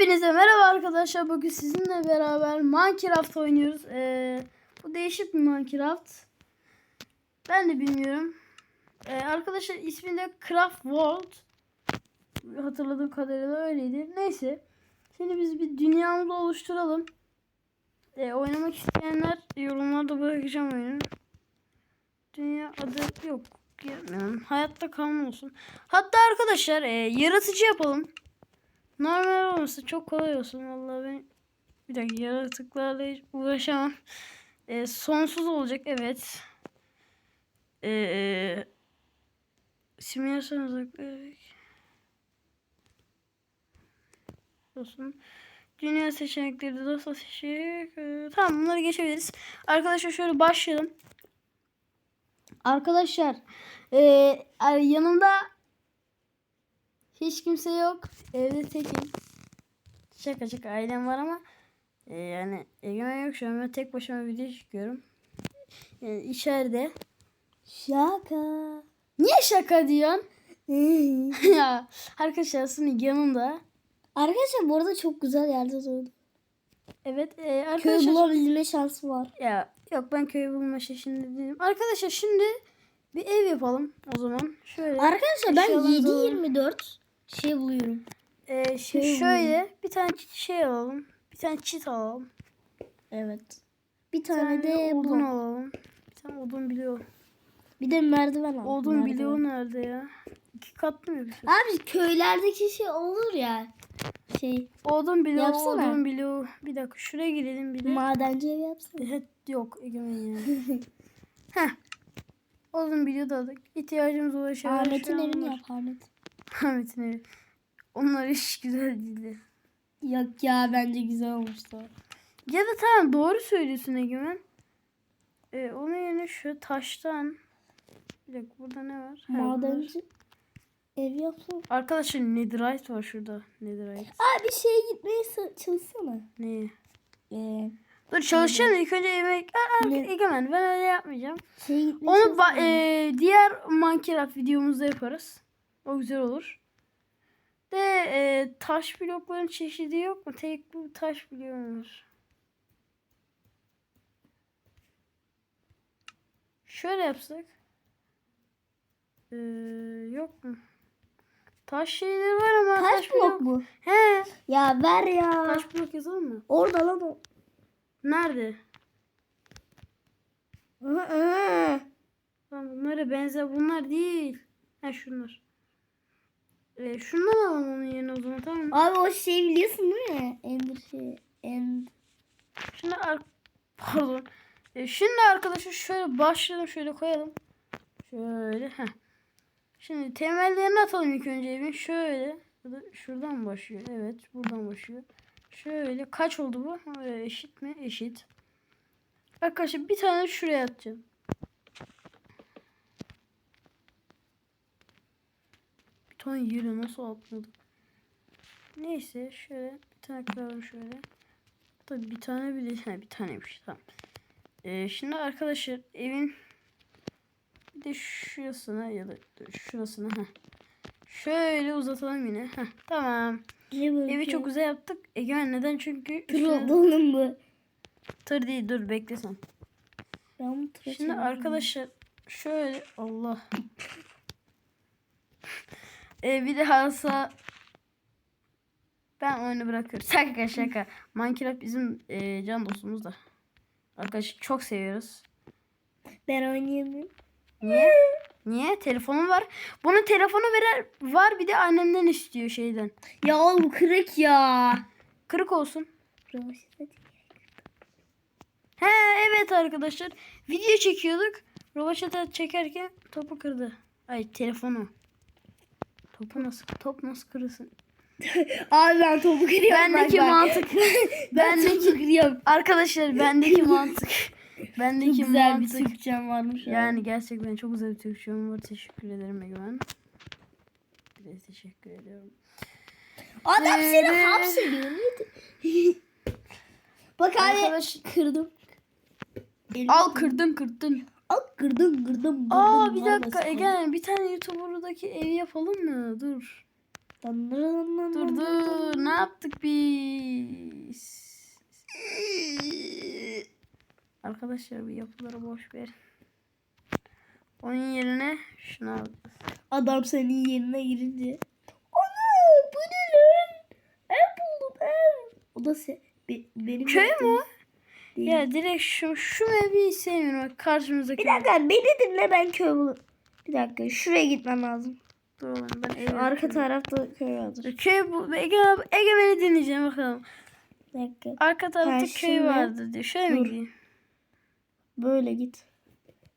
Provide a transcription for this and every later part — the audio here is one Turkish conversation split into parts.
Hepinize merhaba arkadaşlar. Bugün sizinle beraber Minecraft oynuyoruz. Ee, bu değişik bir Minecraft. Ben de bilmiyorum. Ee, arkadaşlar ismi de Craft World. Hatırladığım kadarıyla öyleydi. Neyse. Şimdi biz bir dünyamızı oluşturalım. Ee, oynamak isteyenler yorumlarda bırakacağım oyunu. Dünya adı yok. Girmiyorum. Hayatta kalma olsun. Hatta arkadaşlar e, yaratıcı yapalım. Normal olmasın çok kolay olsun vallahi ben bir dakika yaratıklarla hiç uğraşamam. E, sonsuz olacak evet. E, e, simülasyon uzaklık olsun. Dünya seçenekleri de dosya seçenek. e, tamam bunları geçebiliriz. Arkadaşlar şöyle başlayalım. Arkadaşlar e, yanımda hiç kimse yok. Evde tekim. Şaka şaka ailem var ama e, yani egemen yok şu an ben tek başıma video çekiyorum. Yani içeride. Şaka. Niye şaka diyorsun? ya arkadaşlar aslında yanında. Arkadaşlar bu arada çok güzel yerde doğdu. Evet e, Köy arkadaşlar. bulabilme şansı var. ya yok ben köy bulma şimdi değilim. Arkadaşlar şimdi bir ev yapalım o zaman. Şöyle. Arkadaşlar ben Eşyalarımızı alalım. 7-24 şey buluyorum. E, şimdi Şey şöyle bir tane şey alalım. Bir tane çit alalım. Evet. Bir Bir tane de odun alalım. Bir tane odun biliyor. Bir de merdiven al. Odun merdiven. biliyor nerede ya? İki katlı mı yapıyorsun? Abi köylerdeki şey olur ya. Şey Odun biliyor, Yapsana. odun biliyor. Bir dakika şuraya gidelim bir de. madenci ev yapsana. Evet yok egemen ya. Heh. Odun biliyor da. İhtiyacımız olan şeyler Ahmet'in evini yap Ahmet. Ahmet'in evi. Onlar hiç güzel değildi. Yok ya bence güzel olmuştu. Ya da tamam doğru söylüyorsun Egemen. Ee, onun yerine şu taştan. Bir dakika burada ne var? Ha. Madenci ev yapsana. Arkadaşlar netherite var şurada. Netherite. Abi şeye gitmeye sa- çalışsana. Ne? Ee, Dur çalışacağım ilk önce yemek. Aa, aa, Ne? Egemen ben öyle yapmayacağım. şeye gitmeye Onu e, diğer Minecraft videomuzda yaparız. O güzel olur. De e, taş blokların çeşidi yok mu? Tek bu taş bloğu var. Şöyle yapsak. Ee, yok mu? Taş şeyleri var ama Taş blok mu? He. Ya ver ya. Taş blok yazalım mı? Orada lan o. Nerede? Lan bunlara benzer bunlar değil. Ha şunlar. Ee, şundan alalım onun yerine o zaman tamam mı? Abi o şey biliyorsun değil mi? Ender şey. End. Şimdi ar- pardon. Ee, şimdi arkadaşlar şöyle başlayalım şöyle koyalım. Şöyle heh. Şimdi temellerini atalım ilk önce evin. Şöyle. Şuradan başlıyor? Evet buradan başlıyor. Şöyle kaç oldu bu? Ha, e, eşit mi? Eşit. Arkadaşlar bir tane şuraya atacağım. Tane yere nasıl atmadık? Neyse şöyle bir tane kıralım şöyle. Tabii bir tane bile ha, bir taneymiş tamam. Ee, şimdi arkadaşlar evin bir de şurasına ya da şurasına ha. Şöyle uzatalım yine. Heh, tamam. Evi çok güzel yaptık. Egemen neden? Çünkü Tır oğlum bu. tır değil dur bekle sen. Ben Şimdi arkadaşlar şöyle Allah. Ee, bir de halsa ben oyunu bırakıyorum. Şaka şaka. Minecraft bizim e, can dostumuz da. Arkadaşlar çok seviyoruz. Ben oynayamıyorum. Niye? Niye? Telefonum var. Bunun telefonu verer var bir de annemden istiyor şeyden. Ya oğlum kırık ya. Kırık olsun. He evet arkadaşlar. Video çekiyorduk. Rovaşata çekerken topu kırdı. Ay telefonu. Topu nasıl top nasıl kırılsın? Abi ben topu kırıyorum. Bendeki bak, mantık. Ben topu kırıyorum. arkadaşlar bendeki mantık. Çok Bendeki güzel bir mantık. Türkçem varmış. abi. Yani gerçekten çok güzel bir Türkçem var. Teşekkür ederim Egemen. Bir de teşekkür ediyorum. Adam seni Evet. hapsediyor. Bak abi Arkadaş kırdım. al kırdın kırdın. Al kırdım kırdım. Aa kırdım. bir dakika. Egen bir tane YouTuber'daki evi yapalım mı? Dur. Dur dur ne yaptık biz? Arkadaşlar bu yapıları boş ver. Onun yerine şunu al. Adam senin yerine girince. Ana bu ne lan? Ev buldum ev. O da se be- benim Köy mü? Değil. Ya direkt şu şu evi sevmiyorum. Bak Karşımızdaki. Bir dakika beni dinle ben köy bulurum. Bir dakika şuraya gitmem lazım. Dur oğlum ben evi arka yapıyorum. tarafta köy vardır. Köy bu. Ege, Ege beni dinleyeceğim bakalım. Bir dakika. Arka tarafta Ha, köy vardı diyor. Şöyle mi Dur. gideyim? Böyle git.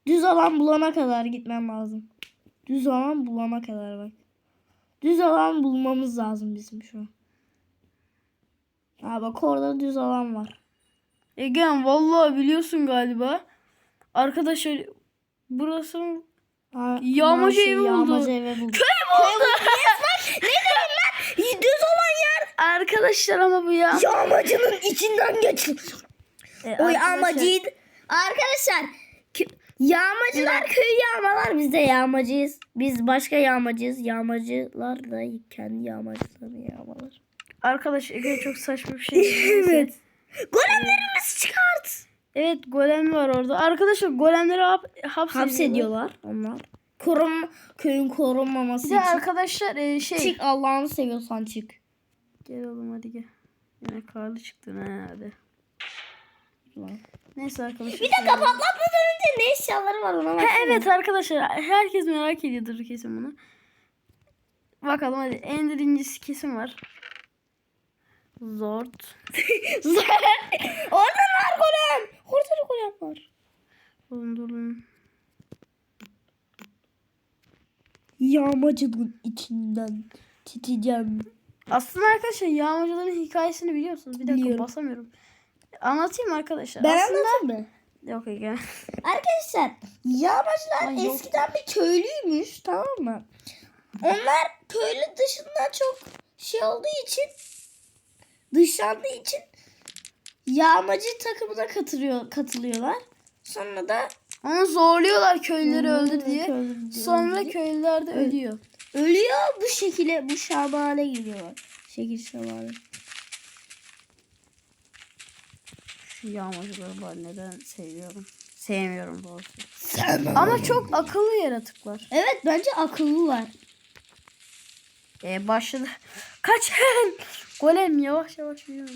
Düz alan bulana kadar gitmem lazım. Düz alan bulana kadar bak. Düz alan bulmamız lazım bizim şu an. Ha bak orada düz alan var. Egen vallahi biliyorsun galiba. Arkadaşlar burası Ha, Yağmacı evi buldu. Yağmacı evi buldum. köy oldu. Düz olan yer. Arkadaşlar ama bu ya. Yağmacının içinden geçin. E, O arkadaşlar- yağmacıydı. Arkadaşlar yağmacılar köyü yağmalar biz de yağmacıyız. Biz başka yağmacıyız. Yağmacılar da kendi yağmacılarını yağmalar. Arkadaş Ege çok saçma bir şey. Neyse. Golemlerimizi çıkart. Evet golem var orada. Arkadaşlar golemleri hap, hapsediyorlar. Hapsediyorlar onlar. Korun köyün korunmaması Bir de için. arkadaşlar e, şey. Çık Allah'ını seviyorsan çık. Gel oğlum hadi gel. Yine karlı çıktın ha hadi. Neyse arkadaşlar. Bir dakika patlatmadan önce ne eşyaları var ona Ha, evet arkadaşlar herkes merak ediyordur kesin bunu. Bakalım hadi Ender incisi kesin var. Zord. Orada var golem. Da golem var. Oğlum dur lan. Yağmacının içinden titeceğim. Aslında arkadaşlar yağmacıların hikayesini biliyor musunuz? Bir dakika Biliyorum. basamıyorum. Anlatayım mı arkadaşlar? Ben Aslında... anlatayım mı? Yok Ege. Arkadaşlar yağmacılar Ay, yok. eskiden bir köylüymüş tamam mı? Onlar köylü dışında çok şey olduğu için dışlandığı için yağmacı takımına katılıyor, katılıyorlar. Sonra da Onu zorluyorlar köylüleri Hmm, öldü diye. Sonra köylüler de ölüyor. ölüyor bu şekilde bu şamale geliyorlar. Şekil şamale. Şu yağmacıları ben neden seviyorum? Sevmiyorum doğrusu. Ama çok akıllı yaratıklar. Evet bence akıllılar. Ee, başladı. Kaçın! Golem yavaş yavaş yürüyor.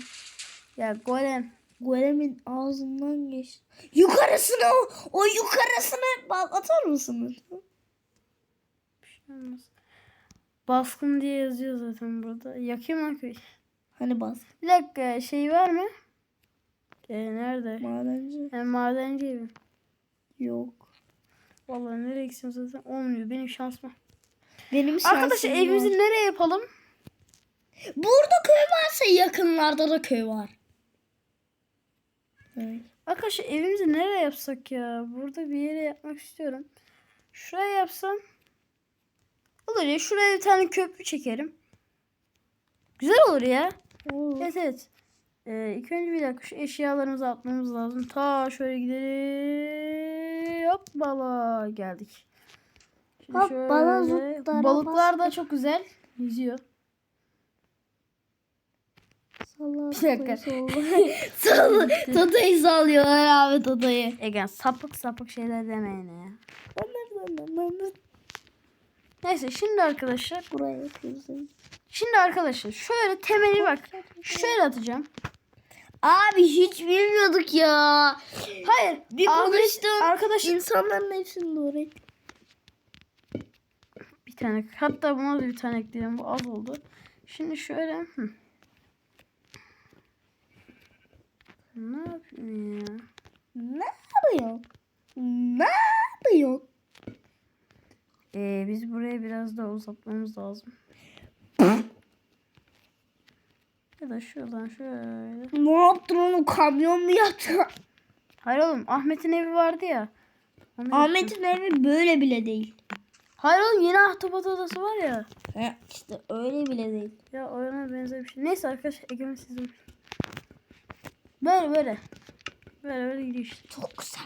Ya golem. Golemin ağzından geç. Yukarısını o, o yukarısını patlatır mısınız? Bir şey olmaz. Baskın diye yazıyor zaten burada. Yakayım mı köy? Hani bas. Bir dakika şey var mı? Ee, nerede? Madenci. Yani madenci evi. Yok. Vallahi nereye gitsem zaten olmuyor. Benim şansıma. Benim şansım Arkadaşlar evimizi nereye yapalım? Burada köy varsa yakınlarda da köy var. Evet. Arkadaşlar evimizi nereye yapsak ya? Burada bir yere yapmak istiyorum. Şuraya yapsam. Olur ya. Şuraya bir tane köprü çekerim. Güzel olur ya. Oo. Evet evet. Ee, ilk önce bir dakika şu eşyalarımızı atmamız lazım. Ta şöyle gidelim. Hoppala geldik. Şimdi Hoppala şöyle- zıttara Balıklar da çok güzel. Yüzüyor. Salak Bir dakika. Salla. Totayı sallıyorlar abi Totayı. Egen sapık sapık şeyler demeyin ya. Neyse şimdi arkadaşlar. Buraya yapıyorsun. Şimdi arkadaşlar şöyle temeli bak. Şöyle atacağım. Abi hiç bilmiyorduk ya. Hayır. Bir konuştum. Arkadaşlar İnsanların hepsini doğru et. bir tane. Hatta buna da bir tane ekleyelim. Bu az oldu. Şimdi şöyle. Hı. Ne yapayım ya? Ne yapıyorsun? Ne yapıyorsun? Ee, biz buraya biraz daha uzatmamız lazım. ya da şuradan şöyle. Ne yaptın onu kamyon mu yaptın? Hayır oğlum Ahmet'in evi vardı ya. Onu. Ahmet'in evi böyle bile değil. Hayır oğlum yeni ahtapot odası var ya. He, işte öyle bile değil. Ya ona benzer bir şey. Neyse arkadaşlar Egemen sizin. Böyle böyle. Böyle böyle gidiyor işte. Çok güzel.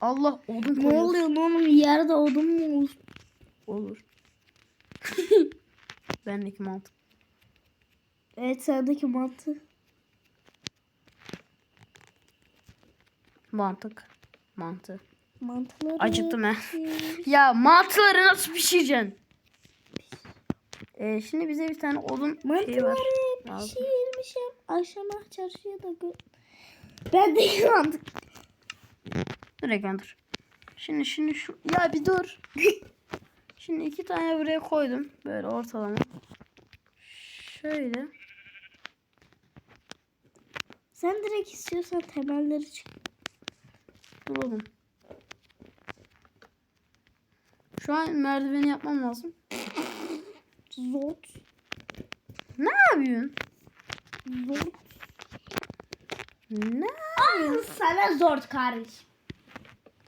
Allah odun Ne koyuyor. oluyor lan oğlum yerde odun mu olur? Olur. Bendeki mantık. Evet sendeki mantı. Mantık. Mantı. Mantıları. Acıttım he. Ya mantıları nasıl pişireceksin? Ee, şimdi bize bir tane odun var. Mantıları Lazım. pişirmişim. Akşama çarşıya da gö... Ben de mantık. Dur ekran dur. Şimdi şimdi şu ya bir dur. şimdi iki tane buraya koydum. Böyle ortalama. Şöyle. Sen direkt istiyorsan temelleri çık. Dur oğlum. Şu an merdiveni yapmam lazım. Zot. Ne yapıyorsun? Zort. Ne? Sana zort kardeş.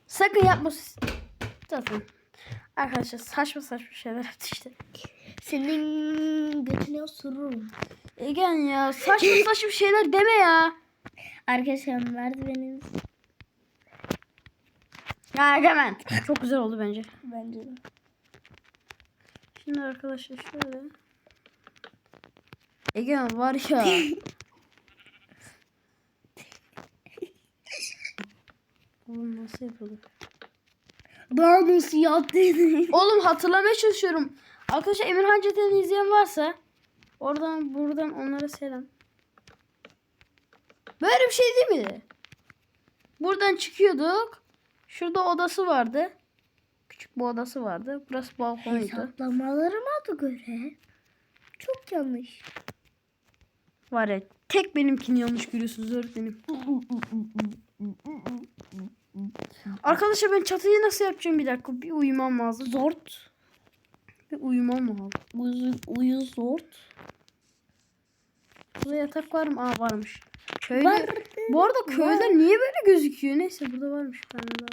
Sakın yapma. Zaten. Arkadaşlar saçma saçma şeyler yaptı işte. Senin götüne osururum. Egen ya saçma saçma şeyler deme ya. Arkadaşlar merdivenimiz Ya Egemen. Çok güzel oldu bence. bence de. Şimdi arkadaşlar şöyle. Egemen var ya. Oğlum nasıl yapıyorduk? Daha nasıl yaptıydın? Oğlum hatırlamaya çalışıyorum. Arkadaşlar Emirhan Ceten'i izleyen varsa oradan buradan onlara selam. Böyle bir şey değil miydi? Buradan çıkıyorduk. Şurada odası vardı. Küçük bir odası vardı. Burası balkonuydu. Hesaplamalarıma da göre çok yanlış. Var ya tek benimkini yanlış görüyorsunuz öğretmenim. Arkadaşlar ben çatıyı nasıl yapacağım bir dakika. Bir uyumam lazım. Zort. Bir uyumam lazım. Uyu, uyu zort. Burada yatak var mı? Aa varmış. Köyde... Vardı. Bu arada köyler niye böyle gözüküyor? Neyse burada varmış bir tane daha.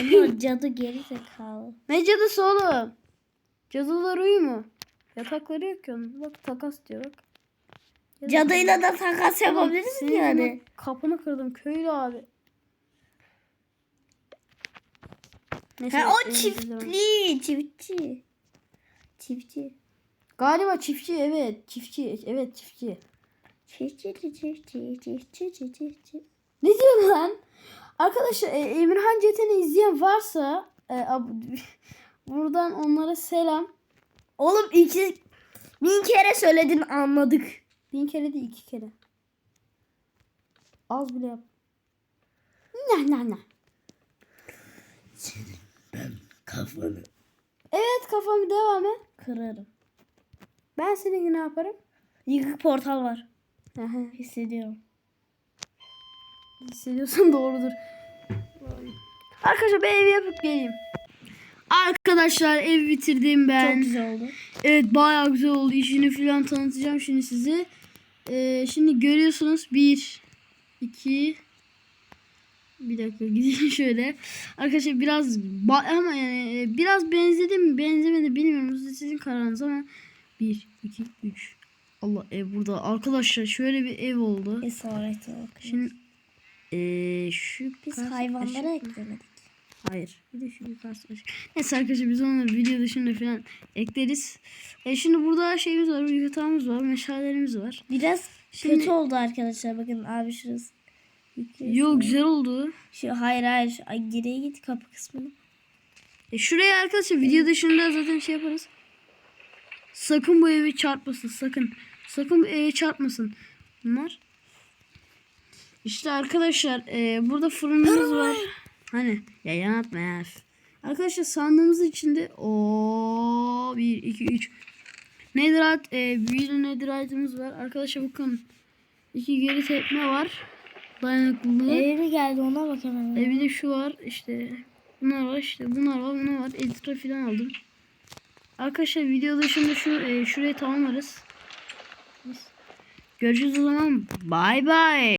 Ama cadı geri zekalı. Ne cadısı oğlum? Cadılar uyuyor mu? Yatakları yok ki onun. Bak takas diyor bak. Cadıyla da takas yapabiliriz Senin yani. Kapını kırdım köylü abi. Neyse, Ha o çiftli, çiftçi. Çiftçi. Galiba çiftçi evet çiftçi evet çiftçi. Çiftçi, çiftçi, çiftçi, çiftçi, çiftçi. Ne diyor lan? Arkadaşlar e, Emirhan Ceten'i izleyen varsa e, ab- buradan onlara selam. Oğlum iki bin kere söyledin anladık. Bin kere değil iki kere. Az bile yap. Ne ne ne. Kafanı Evet kafamı devam et. kırarım. Ben senin ne yaparım? Yıkık portal var. Aha, Hissediyorum. Hissediyorsan doğrudur. Arkadaşlar ben evi yapıp geleyim. Arkadaşlar ev bitirdim ben. Çok güzel oldu. Evet bayağı güzel oldu. İşini falan tanıtacağım şimdi size. Ee, şimdi görüyorsunuz. Bir, iki, bir dakika gideyim şöyle. Arkadaşlar biraz ama yani e, biraz benzedi mi benzemedi bilmiyorum. Sizin kararınız ama bir, iki, üç. Allah ev burada. Arkadaşlar şöyle bir ev oldu. Esarete bak. Şimdi ee, şu Biz hayvanlara eklemedik. Hayır. Bir de şu yukarısı açık. Neyse arkadaşlar biz onları video dışında falan ekleriz. E şimdi burada şeyimiz var. Yatağımız var. Meşalelerimiz var. Biraz Şimdi- kötü oldu arkadaşlar. Bakın abi şurası. Yıkıyorsun. Yo güzel oldu. Şu, hayır hayır. Ay, geriye git kapı kısmını. E şuraya arkadaşlar video dışında zaten şey yaparız. Sakın bu evi çarpmasın. Sakın. Sakın bu evi çarpmasın. Bunlar. İşte arkadaşlar e, burada fırınımız var. Hani ya yanatma ya. Arkadaşlar sandığımız içinde o 1 2 3 Netherite e, büyülü netherite'ımız var. Arkadaşlar bakın iki geri tepme var. Dayanıklılığı. Eve mi geldi ona bak hemen. E bir de şu var işte. Bunlar var işte. Bunlar var. Bunlar var. Editör falan aldım. Arkadaşlar video dışında şu e, şurayı tamamlarız. Görüşürüz o zaman. Bay bay.